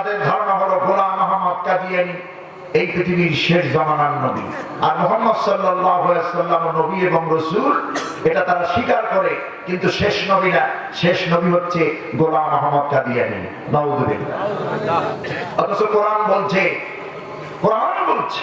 তাদের ধারণা হলো গোলাম মোহাম্মদ কাদিয়ানি এই পৃথিবীর শেষ জমানার নবী। আর মোহাম্মদ সাল্লাম নবী এবং রসুল, এটা তারা স্বীকার করে, কিন্তু শেষ নবী না। শেষ নবী হচ্ছে গোলাম মোহাম্মদ কাদিয়ানি। নওদুবিল্লাহ অথচ কোরআন বলছে কোরআন বলছে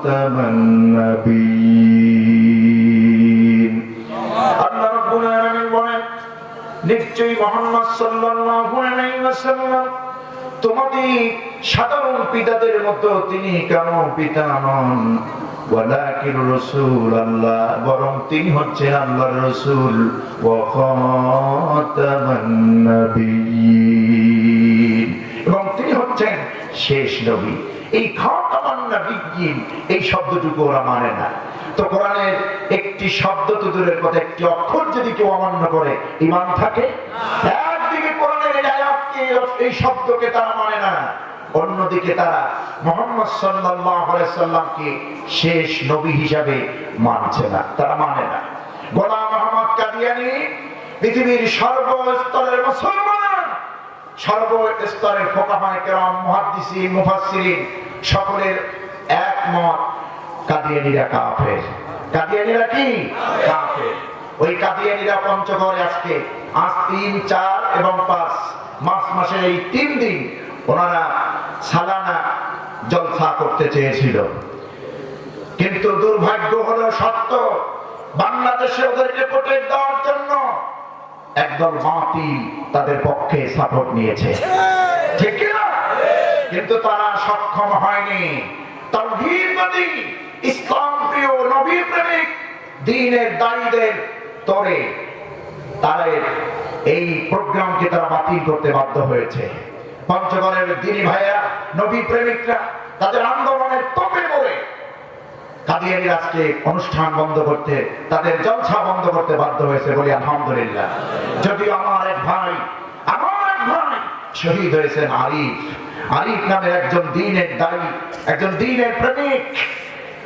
وخاتم النبيين আল্লাহ রাব্বুল আলামিন বলেন নিশ্চয়ই মুহাম্মদ সাল্লাল্লাহু আলাইহি ওয়াসাল্লাম তোমাদের সাধারণ পিতাদের মতো তিনি কেন পিতা নন ওয়ালাকিন রাসূল আল্লাহ বরং তিনি হচ্ছেন আল্লাহর রাসূল ওয়া খাতামান নবিয়্যিন এবং তিনি হচ্ছেন শেষ নবী এই খাতামান নবিয়্যিন এই শব্দটুকু ওরা মানে না। তো কোরআনের একটি শব্দ তো দূরের কথা একটি অক্ষর যদি কেউ অমান্য করে ইমান থাকে? একদিকে কোরআনের এই শব্দকে তারা মানে না। অন্যদিকে তারা মোহাম্মদ সাল্লামকে শেষ নবী হিসাবে মানছে না, তারা মানে না। গোলাম মোহাম্মদ কাদিয়ানি পৃথিবীর সর্বস্তরের মুসলমান কাদিয়ানিরা কাফের। কাদিয়ানিরা কি? কাফের। ওই কাদিয়ানিরা আজকে, আজ তিন, চার এবং পাঁচ মাস মাসের এই তিন দিন ওনারা সালানা জলসা করতে চেয়েছিল। কিন্তু দুর্ভাগ্য হলো সত্য, বাংলাদেশে ওদেরকে প্রোটেক্ট দেওয়ার জন্য একদল মাটি তাদের পক্ষে সাপোর্ট নিয়েছে। কিন্তু তারা সক্ষম হয়নি। ইসলাম প্রিয় নবী প্রেমিক দ্বীনের দায়ীদের তরে তাদের এই প্রোগ্রামকে তারা বাতিল করতে বাধ্য হয়েছে। পঞ্চগড়ের দিনী নবী প্রেমিকরা, তাদের আন্দোলনের তপে পড়ে কাদিয়ানি আজকে অনুষ্ঠান বন্ধ করতে, তাদের জলসা বন্ধ করতে বাধ্য হয়েছে বলি আলহামদুলিল্লাহ। যদিও আমার এক ভাই, আমার এক ভাই শহীদ হয়েছেন আরিফ আরিফ নামের একজন দিনের দায়ী, একজন দিনের প্রেমিক,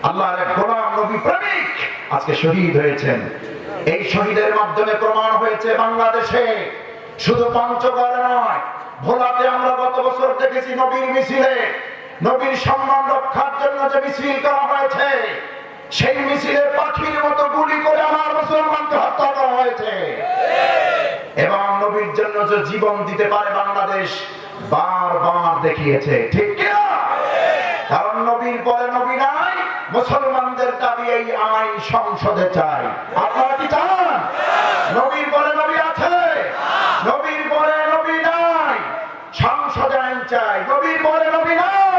আল্লাহর এক গোলাম নবী প্রেমিক আজকে শহীদ হয়েছেন। এই শহীদের মাধ্যমে প্রমাণ হয়েছে বাংলাদেশে শুধু পঞ্চগড়ে নয়, ভোলাতে আমরা গত বছর দেখেছি নবীর মিছিলে, নবীর সম্মান রক্ষার জন্য যে মিছিল করা হয়েছে, সেই মিছিলে পাখির মতো গুলি করে আমার মুসলমানকে হত্যা করা হয়েছে এবং নবীর জন্য যে জীবন দিতে পারে বাংলাদেশ, বারবার দেখিয়েছে। ঠিক কিনা? কারণ নবীর পরে নবী নাই, মুসলমানদের দাবি এই আইন সংসদে চাই। আপনারা কি চান? নবীর পরে নবী আছে, নবীর পরে নবী নাই, সংসদে আইন চাই। নবীর পরে নবী নাই